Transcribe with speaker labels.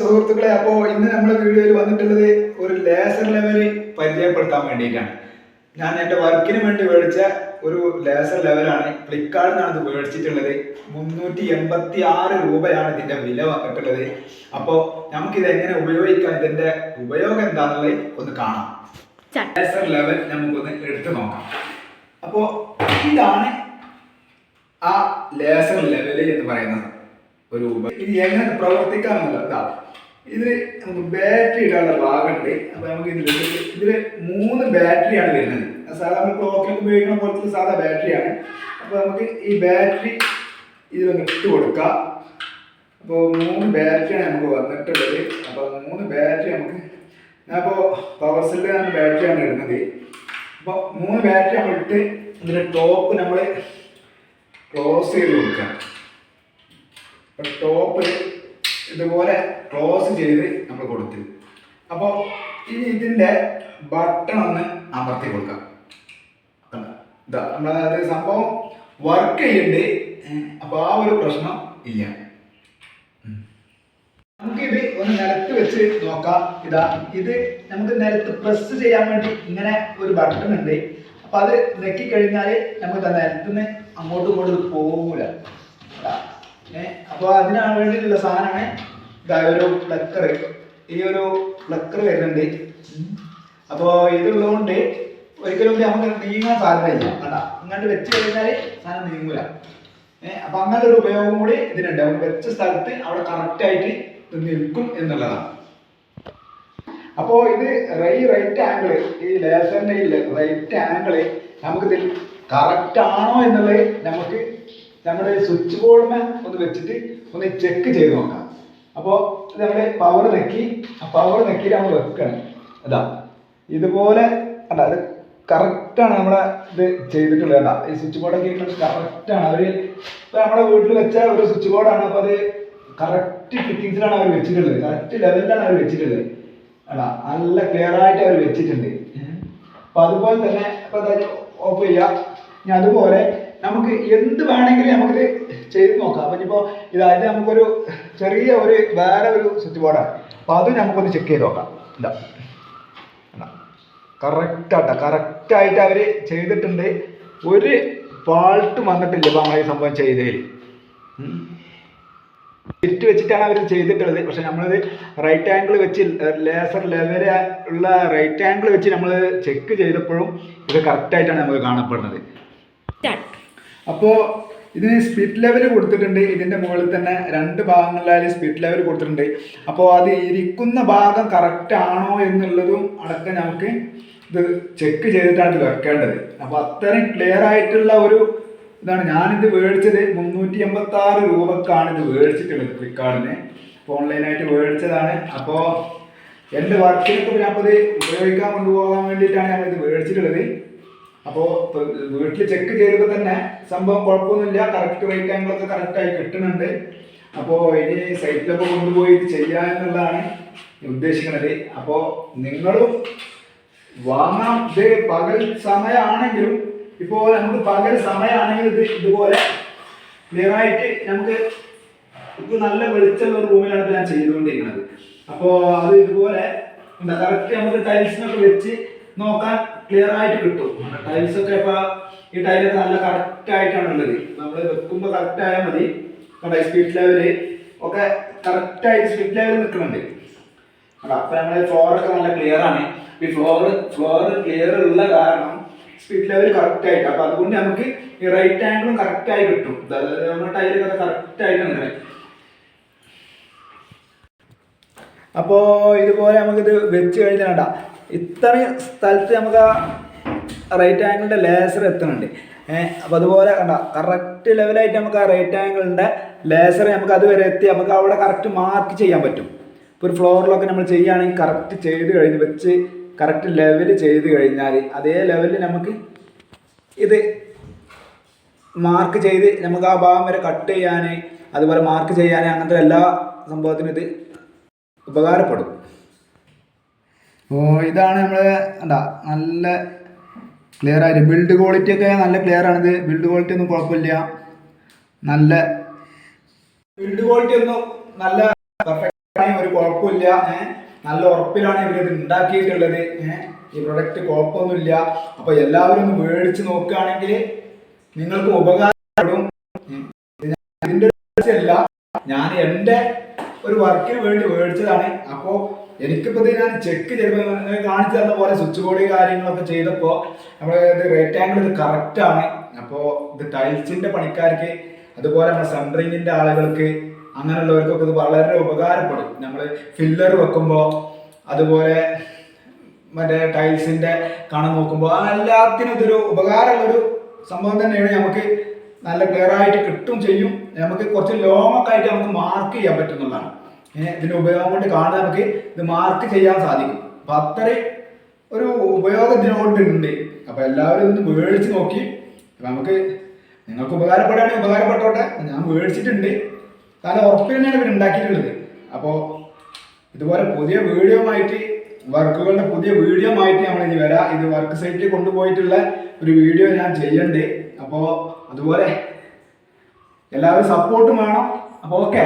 Speaker 1: സുഹൃത്തുക്കളെ അപ്പോൾ ഇന്ന് നമ്മുടെ വീഡിയോയിൽ വന്നിട്ടുള്ളത് ഒരു ലേസർ ലെവൽ പരിചയപ്പെടുത്താൻ വേണ്ടിയിട്ടാണ്. ഞാൻ എന്റെ വർക്കിന് വേണ്ടി മേടിച്ച ഒരു ലേസർ ലെവലാണ് ഫ്ലിപ്കാർട്ടിൽ നിന്നാണ് ഇത് മേടിച്ചിട്ടുള്ളത്. മുന്നൂറ്റി എൺപത്തി ആറ് രൂപയാണ് ഇതിന്റെ വില വന്നിട്ടുള്ളത്. അപ്പോൾ ഇത് എങ്ങനെ ഉപയോഗിക്കാം? ഇതിന്റെ ഉപയോഗം എന്താണെന്നുള്ളത് ഒന്ന് കാണാം. ലേസർ ലെവൽ നമുക്കൊന്ന് എടുത്തു നോക്കാം. അപ്പോൾ ഇതാണ് ആ ലേസർ ലെവൽ എന്ന് പറയുന്നത്. ഒരു ഇത് എങ്ങനെ പ്രവർത്തിക്കാമെന്നുള്ളത്. ഇതിൽ നമുക്ക് ബാറ്ററി ഇടാനുള്ള ഭാഗമുണ്ട്. അപ്പോൾ നമുക്ക് ഇതിൽ ഇതിൽ മൂന്ന് ബാറ്ററിയാണ് വരുന്നത്. സാധാരണ ക്ലോക്കിൽ ഉപയോഗിക്കുന്ന പോലത്തെ സാധാ ബാറ്ററിയാണ് അപ്പോൾ നമുക്ക് ഈ ബാറ്ററി ഇതിലൊന്ന് ഇട്ട് കൊടുക്കാം. അപ്പോൾ മൂന്ന് ബാറ്ററിയാണ് നമുക്ക് വന്നിട്ടുള്ളത്. അപ്പോൾ മൂന്ന് ബാറ്ററി നമുക്ക് ഞാനിപ്പോൾ പവർ സെല്ലിലാണ് ബാറ്ററിയാണ് ഇടുന്നത്. അപ്പോൾ മൂന്ന് ബാറ്ററി നമ്മൾ ഇട്ട് ഇതിന്റെ ടോപ്പ് നമ്മൾ ക്ലോസ് ചെയ്ത് കൊടുക്കാം. അപ്പോൾ ടോപ്പ് ഇതുപോലെ ക്ലോസ് ചെയ്ത് നമ്മൾ കൊടുത്തു. അപ്പോൾ ഇനി ഇതിന്റെ ബട്ടൺ ഒന്ന് അമർത്തി കൊടുക്കാം? ഇതാ നമ്മളത് സംഭവം വർക്ക് ചെയ്യുന്നുണ്ട് അപ്പോൾ ആ ഒരു പ്രശ്നം ഇല്ല. നമുക്കിത് ഒന്ന് നിലത്ത് വെച്ച് നോക്കാം. ഇതാ ഇത് നമുക്ക് നിലത്ത് പ്രസ് ചെയ്യാൻ വേണ്ടി ഇങ്ങനെ ഒരു ബട്ടൺ ഉണ്ട്. അപ്പൊ അത് നെക്കി കഴിഞ്ഞാൽ നമുക്ക് ആ നിലത്തുനിന്ന് അങ്ങോട്ടും ഇങ്ങോട്ടും പോകൂല അപ്പോൾ അപ്പൊ അതിനാണ് വേണ്ടിയിട്ടുള്ള സാധനമാണ് ഒരു പ്ലക്കർ ഈ ഒരു പ്ലക്കർ വരുന്നുണ്ട്. അപ്പോ ഇതുള്ളതുകൊണ്ട് ഒരിക്കലും നമുക്ക് നീങ്ങാൻ സാധ്യതയില്ല. കേട്ടാ അങ്ങോട്ട് വെച്ച് കഴിഞ്ഞാൽ സാധനം നീങ്ങൂല. ഏഹ് അപ്പൊ അങ്ങനെ ഒരു ഉപയോഗം കൂടി ഇതിനുണ്ട്. നമുക്ക് വെച്ച സ്ഥലത്ത് അവിടെ കറക്റ്റ് ആയിട്ട് ഇത് നിൽക്കും എന്നുള്ളതാണ്. അപ്പോ ഇത് റൈ റൈറ്റ് ആംഗിൾ ഈ ലേസറിന്റെ റൈറ്റ് ആംഗിൾ നമുക്കിതിൽ കറക്റ്റ് ആണോ എന്നുള്ളത് നമുക്ക് നമ്മുടെ സ്വിച്ച് ബോർഡിനെ ഒന്ന് വെച്ചിട്ട് ഒന്ന് ചെക്ക് ചെയ്ത് നോക്കാം. അപ്പോൾ ഇത് നമ്മൾ പവർ നെക്കി ആ പവർ നെക്കിയിൽ നമ്മൾ വെക്കണം. അതാ ഇതുപോലെ അല്ല അത് കറക്റ്റാണ് നമ്മളെ ഇത് ചെയ്തിട്ടുള്ളത് കണ്ടോ? ഈ സ്വിച്ച് ബോർഡൊക്കെ കറക്റ്റാണ് അവർ ഇപ്പം നമ്മുടെ വീട്ടിൽ വെച്ച ഒരു സ്വിച്ച് ബോർഡാണ് അപ്പോൾ അത് കറക്റ്റ് ഫിറ്റിങ്സിലാണ് അവർ വെച്ചിട്ടുള്ളത്. കറക്റ്റ് ലെവലിലാണ് അവർ വെച്ചിട്ടുള്ളത്. അല്ല നല്ല ക്ലിയർ ആയിട്ട് അവർ വെച്ചിട്ടുണ്ട്. അപ്പൊ അതുപോലെ തന്നെ ഇപ്പൊ ഓഫ് ചെയ്യാം. ഇനി അതുപോലെ നമുക്ക് എന്ത് വേണമെങ്കിലും നമുക്കിത് ചെയ്ത് നോക്കാം. അപ്പൊ ഇനിയിപ്പോ ഇതായത് നമുക്കൊരു ചെറിയ ഒരു വേറെ ഒരു സ്വിച്ച് ബോർഡാണ് അപ്പൊ അത് നമുക്കൊന്ന് ചെക്ക് ചെയ്ത് നോക്കാം. ഇതാ. കറക്റ്റ് കറക്റ്റായിട്ട് അവർ ചെയ്തിട്ടുണ്ട്. ഒരു ഫാൾട്ട് വന്നിട്ടില്ല ഇപ്പൊ നമ്മളെ സംഭവം ചെയ്തതിൽ തിരിച്ചു വെച്ചിട്ടാണ് അവർ ചെയ്തിട്ടുള്ളത്. പക്ഷെ നമ്മളത് റൈറ്റ് ആംഗിൾ വെച്ച് ലേസർ ലെവൽ ഉള്ള റൈറ്റ് ആംഗിൾ വെച്ച് നമ്മൾ ചെക്ക് ചെയ്തപ്പോഴും ഇത് കറക്റ്റ് ആയിട്ടാണ് നമുക്ക് കാണപ്പെടുന്നത്. അപ്പോൾ ഇതിന് സ്പിരിറ്റ് ലെവൽ കൊടുത്തിട്ടുണ്ട്. ഇതിന്റെ മുകളിൽ തന്നെ രണ്ട് ഭാഗങ്ങളിലായാലും സ്പിരിറ്റ് ലെവൽ കൊടുത്തിട്ടുണ്ട്. അപ്പോൾ അത് ഇരിക്കുന്ന ഭാഗം കറക്റ്റ് ആണോ എന്നുള്ളതും അടക്കം നമുക്ക് ഇത് ചെക്ക് ചെയ്തിട്ടാണ് ഇത് വെക്കേണ്ടത്. അപ്പോൾ അത്രയും ക്ലിയർ ആയിട്ടുള്ള ഒരു ഇതാണ് ഞാനിത് മേടിച്ചത് മുന്നൂറ്റി എൺപത്തി ആറ് രൂപക്കാണ് ഇത് മേടിച്ചിട്ടുള്ളത് ഫ്ലിപ്കാർട്ടിന്. ഓൺലൈനായിട്ട് മേടിച്ചതാണ് അപ്പോൾ എന്റെ വർക്കിനൊക്കെ ഞാൻ അപ്പോൾ ഇത് ഉപയോഗിക്കാൻ കൊണ്ടുപോകാൻ വേണ്ടിയിട്ടാണ് ഞാൻ ഇത് മേടിച്ചിട്ടുള്ളത് അപ്പോൾ വീട്ടിൽ ചെക്ക് ചെയ്തപ്പോൾ തന്നെ സംഭവം കുഴപ്പമൊന്നുമില്ല. കറക്റ്റ് റേറ്റ് ആംഗിളൊക്കെ കറക്റ്റായി കിട്ടുന്നുണ്ട്. അപ്പോൾ ഇനി സൈറ്റിലൊക്കെ കൊണ്ടുപോയി ഇത് ചെയ്യുക എന്നുള്ളതാണ് ഉദ്ദേശിക്കുന്നത്. അപ്പോൾ നിങ്ങളും വാങ്ങാം. ഇത് പകൽ സമയമാണെങ്കിലും ഇപ്പോൾ നമുക്ക് പകൽ സമയമാണെങ്കിൽ ഇത് ഇതുപോലെ ക്ലിയർ ആയിട്ട് നമുക്ക് ഇത് നല്ല വെളിച്ചമുള്ള റൂമിലാണ് ഞാൻ ചെയ്തുകൊണ്ടിരിക്കുന്നത്. അപ്പോൾ അത് ഇതുപോലെ എന്താ കറക്റ്റ് നമുക്ക് ടൈൽസിനൊക്കെ വെച്ച് നോക്കാൻ ക്ലിയർ ആയിട്ട് കിട്ടും. ടൈൽസ് ഒക്കെ ഇപ്പൊ ഈ ടൈലൊക്കെ നല്ല കറക്റ്റ് ആയിട്ടാണ് ഉള്ളത്. നമ്മൾ വെക്കുമ്പോൾ കറക്റ്റ് ആയാൽ മതി. നമ്മുടെ സ്പീഡ് ലെവൽ ഒക്കെ കറക്റ്റ് ആയിട്ട് സ്പീഡ് ലെവൽ നിൽക്കുന്നുണ്ട്. അപ്പൊ നമ്മുടെ ഫ്ലോറൊക്കെ നല്ല ക്ലിയർ ആണ്. ഈ ഫ്ലോർ ഫ്ലോർ ക്ലിയർ ഉള്ള കാരണം സ്പീഡ് ലെവൽ കറക്റ്റ് ആയിട്ട്. അപ്പൊ അതുകൊണ്ട് നമുക്ക് ഈ റൈറ്റ് ആംഗിളും കറക്റ്റ് ആയി കിട്ടും. നമ്മുടെ ടൈലൊക്കെ കറക്റ്റ് ആയിട്ട് നിൽക്കണേ. അപ്പോൾ ഇതുപോലെ നമുക്കിത് വെച്ച് കഴിഞ്ഞാൽ ഇത്രയും സ്ഥലത്ത് നമുക്ക് ആ റൈറ്റ് ആംഗിളിന്റെ ലേസർ എത്തുന്നുണ്ട് അപ്പോൾ അതുപോലെ കണ്ട കറക്റ്റ് ലെവലായിട്ട് നമുക്ക് ആ റൈറ്റ് ആംഗിളിന്റെ ലേസർ നമുക്ക് അതുവരെ എത്തി നമുക്ക് അവിടെ കറക്റ്റ് മാർക്ക് ചെയ്യാൻ പറ്റും. ഇപ്പോൾ ഒരു ഫ്ലോറിലൊക്കെ നമ്മൾ ചെയ്യുകയാണെങ്കിൽ കറക്റ്റ് ചെയ്ത് കഴിഞ്ഞ് വെച്ച് കറക്റ്റ് ലെവൽ ചെയ്ത് കഴിഞ്ഞാൽ അതേ ലെവലിൽ നമുക്ക് ഇത് മാർക്ക് ചെയ്ത് നമുക്ക് ആ ഭാഗം വരെ കട്ട് ചെയ്യാൻ അതുപോലെ മാർക്ക് ചെയ്യാൻ അങ്ങനത്തെ എല്ലാ സംഭവത്തിനും ഇത് ഉപകാരപ്പെടും. അപ്പോൾ ഇതാണ് നമ്മൾ എന്താ നല്ല ക്ലിയർ ആയിട്ട് ബിൽഡ് ക്വാളിറ്റി ഒക്കെ നല്ല ക്ലിയർ ആണിത്. ബിൽഡ് ക്വാളിറ്റി ഒന്നും കുഴപ്പമില്ല. നല്ല ബിൽഡ് ക്വാളിറ്റി ഒന്നും നല്ല പെർഫെക്റ്റ് ഒരു കുഴപ്പമില്ല. നല്ല ഉറപ്പിലാണ് ഇവരിത് ഉണ്ടാക്കിയിട്ടുള്ളത്. ഈ പ്രൊഡക്റ്റ് കുഴപ്പമൊന്നുമില്ല. അപ്പോൾ എല്ലാവരും ഒന്ന് മേടിച്ച് നോക്കുകയാണെങ്കിൽ നിങ്ങൾക്ക് ഉപകാരപ്പെടും. ഇതിന്റെ അല്ല ഞാൻ എന്റെ ഒരു വർക്കിന് വേണ്ടി മേടിച്ചതാണ്. അപ്പോൾ എനിക്കിപ്പോൾ ഇത് ഞാൻ ചെക്ക് ചെയ്തപ്പോൾ കാണിച്ചു തന്ന പോലെ സ്വിച്ച് ബോർഡ് കാര്യങ്ങളൊക്കെ ചെയ്തപ്പോൾ നമ്മുടെ ഇത് റേറ്റാങ്കിൾ ഇത് കറക്റ്റാണ് അപ്പോൾ ഇത് ടൈൽസിന്റെ പണിക്കാർക്ക് അതുപോലെ നമ്മുടെ സെൻട്രിങ്ങിന്റെ ആളുകൾക്ക് അങ്ങനെയുള്ളവർക്കൊക്കെ ഇത് വളരെ ഉപകാരപ്പെടും. നമ്മൾ ഫില്ലർ വെക്കുമ്പോൾ അതുപോലെ മറ്റേ ടൈൽസിന്റെ കണം നോക്കുമ്പോൾ എല്ലാത്തിനും ഇതൊരു ഉപകാരമുള്ളൊരു സംഭവം തന്നെയാണ് നമുക്ക് നല്ല ക്ലിയർ ആയിട്ട് കിട്ടും ചെയ്യും. നമുക്ക് കുറച്ച് ലോങ് ഒക്കെ ആയിട്ട് നമുക്ക് മാർക്ക് ചെയ്യാൻ പറ്റുന്നതാണ് ഇതിന്റെ ഉപയോഗം കൊണ്ട് കാണാൻ നമുക്ക് ഇത് മാർക്ക് ചെയ്യാൻ സാധിക്കും. അപ്പൊ അത്രയും ഒരു ഉപയോഗം ഇതിനോട് ഉണ്ട്. അപ്പൊ എല്ലാവരും ഇതൊന്ന് മേടിച്ച് നോക്കി. നമുക്ക് നിങ്ങൾക്ക് ഉപകാരപ്പെടുകയാണെങ്കിൽ ഉപകാരപ്പെട്ടോട്ടെ. ഞാൻ മേടിച്ചിട്ടുണ്ട്. നല്ല ഉറപ്പിൽ തന്നെയാണ് ഇവർ ഉണ്ടാക്കിയിട്ടുള്ളത്. അപ്പോൾ ഇതുപോലെ പുതിയ വീഡിയോ ആയിട്ട് വർക്കുകളുടെ പുതിയ വീഡിയോ ആയിട്ട് നമ്മൾ ഇനി വരാം. ഇത് വർക്ക് സൈറ്റിൽ കൊണ്ടുപോയിട്ടുള്ള ഒരു വീഡിയോ ഞാൻ ചെയ്യണ്ട് അപ്പോൾ അതുപോലെ എല്ലാവരും സപ്പോർട്ടും വേണം. അപ്പോൾ ഓക്കെ